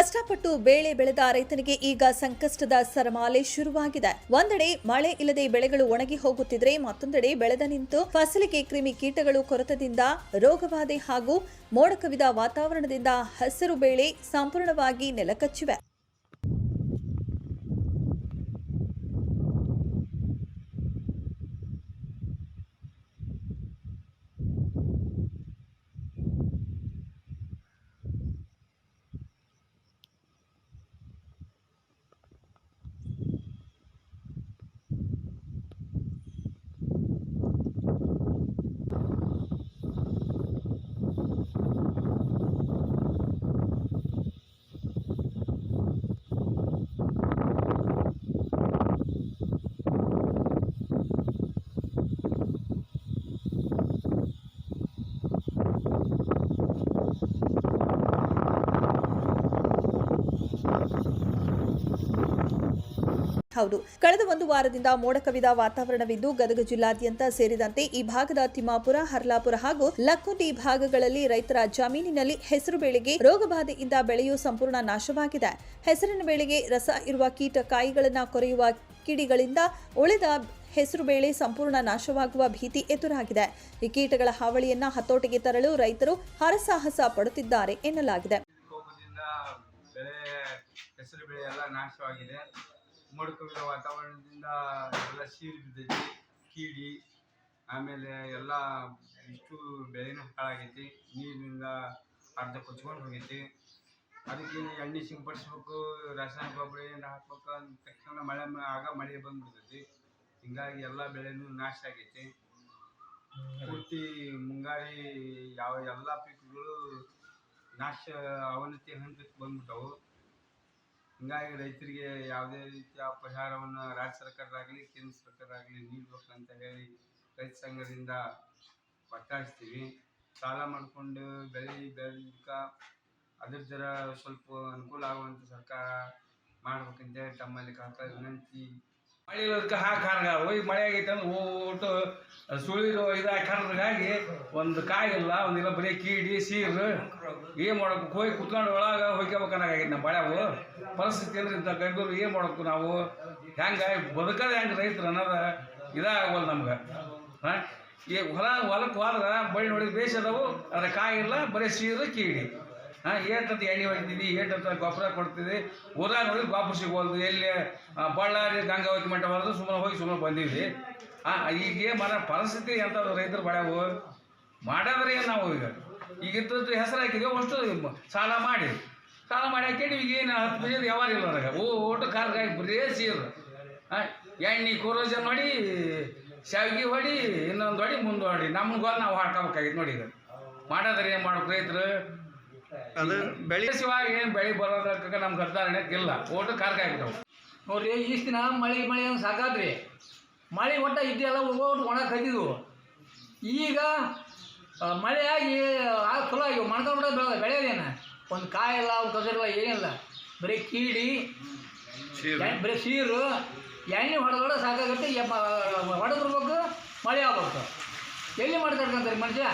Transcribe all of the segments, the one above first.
ಕಷ್ಟಪಟ್ಟು ಬೇಳೆ ಬೆಳೆದ ರೈತನಿಗೆ ಈಗ ಸಂಕಷ್ಟದ ಸರಮಾಲೆ ಶುರುವಾಗಿದೆ. ಒಂದೆಡೆ ಮಳೆ ಇಲ್ಲದೆ ಬೆಳೆಗಳು ಒಣಗಿ ಹೋಗುತ್ತಿದ್ರೆ ಮತ್ತೊಂದೆಡೆ ಬೆಳೆದ ನಿಂತು ಫಸಲಿಗೆ ಕ್ರಿಮಿ ಕೀಟಗಳು ಕೊರತದಿಂದ ರೋಗಬಾಧೆ ಹಾಗೂ ಮೋಡ ಕವಿದ ವಾತಾವರಣದಿಂದ ಹಸಿರು ಬೇಳೆ ಸಂಪೂರ್ಣವಾಗಿ ನೆಲಕಚ್ಚಿವೆ. ಹೌದು. ಕಳೆದ ಒಂದು ವಾರದಿಂದ ಮೋಡ ಕವಿದ ವಾತಾವರಣವಿದ್ದು ಗದಗ ಜಿಲ್ಲಾದ್ಯಂತ ಸೇರಿದಂತೆ ಈ ಭಾಗದ ತಿಮ್ಮಾಪುರ, ಹರ್ಲಾಪುರ ಹಾಗೂ ಲಕ್ಕುಂಡಿ ಭಾಗಗಳಲ್ಲಿ ರೈತರ ಜಮೀನಿನಲ್ಲಿ ಹೆಸರು ಬೆಳೆಗೆ ರೋಗಬಾಧೆಯಿಂದ ಬೆಳೆಯು ಸಂಪೂರ್ಣ ನಾಶವಾಗಿದೆ. ಹೆಸರಿನ ಬೆಳೆಗೆ ರಸ ಇರುವ ಕೀಟ ಕಾಯಿಗಳನ್ನು ಕೊರೆಯುವ ಕಿಡಿಗಳಿಂದ ಉಳಿದ ಹೆಸರು ಬೇಳೆ ಸಂಪೂರ್ಣ ನಾಶವಾಗುವ ಭೀತಿ ಎದುರಾಗಿದೆ. ಈ ಕೀಟಗಳ ಹಾವಳಿಯನ್ನ ಹತೋಟಿಗೆ ತರಲು ರೈತರು ಹರಸಾಹಸ ಪಡುತ್ತಿದ್ದಾರೆ ಎನ್ನಲಾಗಿದೆ. ಮೋಡಕವಿದ ವಾತಾವರಣದಿಂದ ಎಲ್ಲ ಸೀರು ಬಿದ್ದೈತಿ, ಕೀಡಿ, ಆಮೇಲೆ ಎಲ್ಲ ಇಷ್ಟು ಬೆಳೆನೂ ಹಾಳಾಗೈತಿ, ನೀರಿನಿಂದ ಅರ್ಧ ಕೊಚ್ಕೊಂಡು ಹೋಗೈತಿ. ಅದಕ್ಕೆ ಎಣ್ಣೆ ಸಿಂಪಡಿಸ್ಬೇಕು, ರಾಸಾಯನಿಕ ಗೊಬ್ಬರ ಏನು ಹಾಕ್ಬೇಕು ಅಂದ ತಕ್ಷಣ ಮಳೆ ಆಗ ಮಳೆ ಬಂದ್ಬಿಡ್ತೈತಿ. ಹಿಂಗಾಗಿ ಎಲ್ಲ ಬೆಳೆನೂ ನಾಶ ಆಗೈತಿ. ಪೂರ್ತಿ ಮುಂಗಾರಿ ಯಾವ ಎಲ್ಲ ಪೀಕ್ಗಳು ನಾಶ, ಅವನತಿ ಹಂತಕ್ಕೆ ಬಂದ್ಬಿಟ್ಟವು. ಹಿಂಗಾಗಿ ರೈತರಿಗೆ ಯಾವುದೇ ರೀತಿಯ ಪರಿಹಾರವನ್ನು ರಾಜ್ಯ ಸರ್ಕಾರದಾಗಲಿ, ಕೇಂದ್ರ ಸರ್ಕಾರಾಗ್ಲಿ ನೀಡಬೇಕು ಅಂತ ಹೇಳಿ ರೈತ ಸಂಘದಿಂದ ಒತ್ತಾಯಿಸ್ತೀವಿ. ಸಾಲ ಮಾಡಿಕೊಂಡು ಬೆಳೆ ಬೆಳ್ಕ ಅದ್ರ ಜರ ಸ್ವಲ್ಪ ಅನುಕೂಲ ಆಗುವಂಥ ಸರ್ಕಾರ ಮಾಡ್ಬೇಕಂತೇಳಿ ತಮ್ಮಲ್ಲಿ ಕಾಕ ವಿನಂತಿ ಮಳೆ ಇರೋದಕ್ಕೆ ಹಾ ಕಾರಣ. ಹೋಗಿ ಮಳೆ ಆಗೈತೆ ಅಂದ್ರೆ ಓಟು ಸುಳಿದು ಇದಾಗಿ ಕಾರಣಕ್ಕಾಗಿ ಒಂದು ಕಾಯಿ ಇಲ್ಲ ಒಂದಿಲ್ಲ, ಬರೀ ಕೀಡಿ, ಸೀರು, ಏನು ಮಾಡಬೇಕು? ಹೋಗಿ ಕುತ್ಕೊಂಡು ಒಳಗೆ ಹೋಗ್ಕೋಬೇಕಾಗೈತೆ ನಮ್ಮ ಮಳೆವು ಪರಿಸ್ಥಿತಿ ಅಂದ್ರೆ ಇಂಥ ಗಂಡೂರು ಏನು ಮಾಡಬೇಕು ನಾವು? ಹೆಂಗೆ? ಬದುಕೋದು ಹೆಂಗೆ ರೈತರು ಅನ್ನೋದು ಇದಾಗವಲ್ಲ ನಮ್ಗೆ. ಹಾಂ? ಈ ಹೊಲ ಹೊಲಕ್ಕೆ ಹೋದ್ರೆ ಬಳ್ಳಿ ನೋಡಿದ ಬೇಸ್ ಅದಾವು ಅದ್ರ ಕಾಯಿ ಇಲ್ಲ ಬರೀ ಸೀರು, ಕೀಡಿ. ಹಾಂ ಏಟಂತ ಎಣ್ಣೆ ಹೊಡಿತೀವಿ ಏಟಂತ ಗೊಬ್ಬರ ಕೊಡ್ತೀವಿ ಊರಾಗ ನೋಡಿ ಗೊಬ್ಬರ ಸಿಗೋಲ್ದು ಎಲ್ಲಿ ಬಳ್ಳಾರಿ, ಗಂಗಾವತಿ ಮಂಟಪ ಬರೋದು ಸುಮ್ಮನೆ ಹೋಗಿ ಸುಮ್ಮನೆ ಬಂದೀವಿ ಹಾಂ ಈಗ ಮರ ಪರಿಸ್ಥಿತಿ ಎಂಥದ್ದು ರೈತರು ಮಾಡಾದ್ರೆ ಏನು ನಾವು ಈಗ? ಈಗ ಇದ್ದದ್ದು ಹೆಸರು ಹಾಕಿದ್ವಿ, ಅಷ್ಟು ಸಾಲ ಮಾಡಿ. ಸಾಲ ಮಾಡಿ ಹಾಕಿಟ್ಟು ಈಗ ಏನು ಹತ್ತು ಬಜೆ ವ್ಯವಹಾರ ಇಲ್ಲ ನನಗೆ? ಓ ಒಟ್ಟು ಕಾರ್ಗಾಗಿ ಬರೇ ಸೀರು. ಹಾಂ ಎಣ್ಣೆ ಕೂರೋಜನ್ ನೋಡಿ ಶಾವಿಗೆ ಹೊಡಿ, ಇನ್ನೊಂದು ಹೊಡಿ, ಮುಂದೆ ಹೊಡಿ. ನಮ್ಗೆ ಹೋಗಿ ನಾವು ಹಾಡ್ಕೋಬೇಕಾಗಿತ್ತು ನೋಡಿ ಈಗ. ಮಾಡೋದ್ರೆ ಏನು ಮಾಡ್ಬೇಕು ರೈತರು? ಅದು ಬೆಳೆ ಶಿವಾಗ ಏನು ಬೆಳೆ ಬರೋದಕ್ಕೆ ನಮ್ಮ ಗದ್ದಾರಣೆಗೆ ಇಲ್ಲ ಒಟ್ಟು ಕಾರ್ಗಾಗ್ಬಿಟ್ಟವು ನೋಡ್ರಿ ಇಷ್ಟು ದಿನ ಮಳೆ ಮಳೆ ಅಂತ ಸಾಕಾದ್ರಿ ಮಳೆ ಒಟ್ಟ ಇದೆಲ್ಲ ಹೋಗ್ಬಿಟ್ಟು ಒಣ ಕದ್ದಿದ್ವು ಈಗ ಮಳೆ ಆಗಿ ಆಗ ಚಲೋ ಆಗಿ ಮಣ್ಕೊಂಡ್ಬಿಡ ಬೆಳೆ ಬೆಳೆಯೋದೇನ? ಒಂದು ಕಾಯಿಲ್ಲ ಒಂದು ಕಸರಿಲ್ಲ ಏನಿಲ್ಲ. ಬರೀ ಕೀಡಿ ಬರೀ ಸೀರು ಎಣ್ಣೆ ಹೊಡೆದೊಡೆ ಸಾಕಾಗುತ್ತೆ ಹೊಡೆದಿರ್ಬೇಕು ಮಳೆ ಆಗ್ಬೇಕು ಎಲ್ಲಿ ಮಾಡ್ತಕ್ಕಂತಾರೆ ಮನುಷ್ಯ?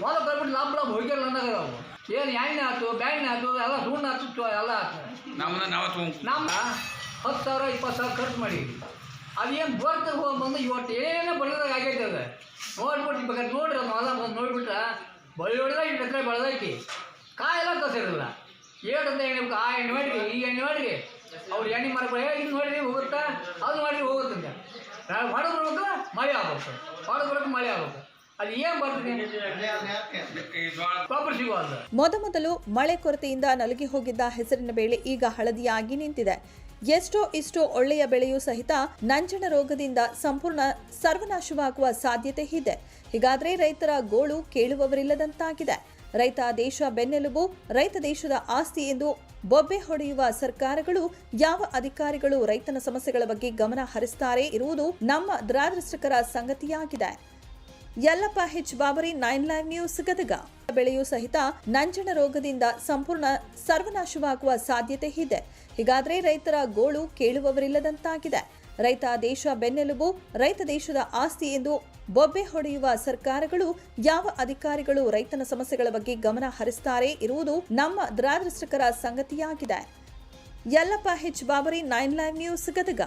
ಹೊಲ ಬರ್ಬಿಟ್ಟು ಲಾಭ ಲಾಭ ಹೋಗಿಲ್ಲ ಅನ್ನೋದು ಅವು ಏನು ಎಣ್ಣೆ ಆಯ್ತು ಬ್ಯಾಣ್ಣೆ ಆಯ್ತು ಎಲ್ಲ ಸುಣ್ಣ ಆಯ್ತು ಎಲ್ಲ ಆಯ್ತು ನಮ್ಮನ್ನ ನಾವು ತೊಗೊಂಡು ನಮ್ಮ ಹತ್ತು ಸಾವಿರ ಇಪ್ಪತ್ತು ಸಾವಿರ ಖರ್ಚು ಮಾಡಿ. ಅದೇನು ಬರ್ತದೆ ಹೋಗಿ ಬಂದು ಇವತ್ತು ಏನೇನೋ ಬಳ್ಳದಾಗ ಆಗೈತೆ ಅದು. ನೋಡ್ಬಿಟ್ಟು ಬೇಕಾದ್ರೆ ನೋಡ್ರಿ ಅದು ಹೊಲ ಬಂದು ನೋಡ್ಬಿಟ್ರೆ ಬಳ್ಳಿ ಹೊಡೆದ ಇಟ್ಟು ಎಕರೆ ಬೆಳೆದೈತಿ. ಕಾಯೆಲ್ಲ ಕಸಿರಲ್ಲ ಏಟಂತ ಎಣ್ಣೆ ಬೇಕು ಆ ಎಣ್ಣೆ ನೋಡ್ರಿ ಈ ಎಣ್ಣೆ ನೋಡಿರಿ. ಅವ್ರು ಎಣ್ಣೆ ಮಾರ್ಬೇಕು ಹೇಳಿ ಇದು ಹೋಗುತ್ತೆ ಹೋಗುತ್ತಾ? ಅದು ನೋಡಿರಿ ಹೋಗುತ್ತಂತೆ. ಹೊಡೆದು ಬರ್ಬೇಕು ಮಳೆ ಆಗ್ಬೇಕು. ಹೊಡೆದು ಬರ್ಬೇಕು ಮಳೆ ಆಗ್ಬೇಕು. ಮೊದಮೊದಲು ಮಳೆ ಕೊರತೆಯಿಂದ ನಲುಗಿ ಹೋಗಿದ್ದ ಹೆಸರಿನ ಬೇಳೆ ಈಗ ಹಳದಿಯಾಗಿ ನಿಂತಿದೆ. ಎಷ್ಟೋ ಇಷ್ಟೋ ಒಳ್ಳೆಯ ಬೆಳೆಯೂ ಸಹಿತ ನಂಜನ ರೋಗದಿಂದ ಸಂಪೂರ್ಣ ಸರ್ವನಾಶವಾಗುವ ಸಾಧ್ಯತೆ ಇದೆ. ಹೀಗಾದ್ರೆ ರೈತರ ಗೋಳು ಕೇಳುವವರಿಲ್ಲದಂತಾಗಿದೆ. ರೈತ ದೇಶ ಬೆನ್ನೆಲುಬು, ರೈತ ದೇಶದ ಆಸ್ತಿ ಎಂದು ಬೊಬ್ಬೆ ಹೊಡೆಯುವ ಸರ್ಕಾರಗಳು ಯಾವ ಅಧಿಕಾರಿಗಳು ರೈತನ ಸಮಸ್ಯೆಗಳ ಬಗ್ಗೆ ಗಮನ ಹರಿಸ್ತಾರೆ ಇರುವುದು ನಮ್ಮ ದುರಾದೃಷ್ಟಕರ ಸಂಗತಿಯಾಗಿದೆ. Yallappa H Babari nine live news Gadag. ಬೆಳೆಯೂ ಸಹಿತ ನಂಜನ ರೋಗದಿಂದ ಸಂಪೂರ್ಣ ಸರ್ವನಾಶವಾಗುವ ಸಾಧ್ಯತೆ ಇದೆ. ಹೀಗಾದ್ರೆ ರೈತರ ಗೋಳು ಕೇಳುವವರಿಲ್ಲದಂತಾಗಿದೆ. ರೈತ ದೇಶ ಬೆನ್ನೆಲುಬು, ರೈತ ದೇಶದ ಆಸ್ತಿ ಎಂದು ಬೊಬ್ಬೆ ಹೊಡೆಯುವ ಸರ್ಕಾರಗಳು ಯಾವ ಅಧಿಕಾರಿಗಳು ರೈತನ ಸಮಸ್ಯೆಗಳ ಬಗ್ಗೆ ಗಮನ ಹರಿಸ್ತಾರೆ ಇರುವುದು ನಮ್ಮ ದುರಾದೃಷ್ಟಕರ ಸಂಗತಿಯಾಗಿದೆ. Yallappa H Babari nine live news Gadag.